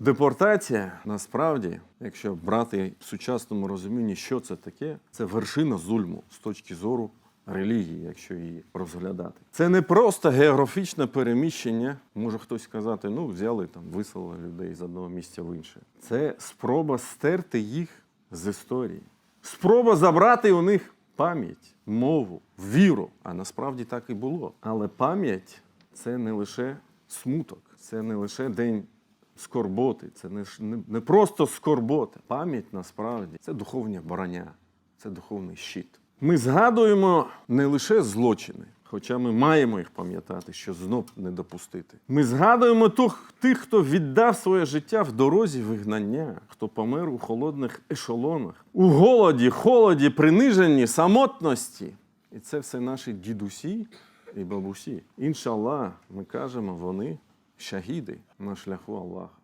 Депортація насправді, якщо брати в сучасному розумінні, що це таке, це вершина зульму з точки зору релігії, якщо її розглядати. Це не просто географічне переміщення. Може хтось сказати, ну взяли там, виселили людей з одного місця в інше. Це спроба стерти їх з історії, спроба забрати у них пам'ять, мову, віру. А насправді так і було. Але пам'ять це не лише смуток, це не лише день скорботи, це не, не, просто скорбота. Пам'ять насправді це духовна броня, це духовний щит. Ми згадуємо не лише злочини, хоча ми маємо їх пам'ятати, що знов не допустити. Ми згадуємо тих, хто віддав своє життя в дорозі вигнання, хто помер у холодних ешелонах, у голоді, холоді, приниженні, самотності. І це все наші дідусі і бабусі. Іншаллах, ми кажемо, вони шахіди на шляху Аллаха.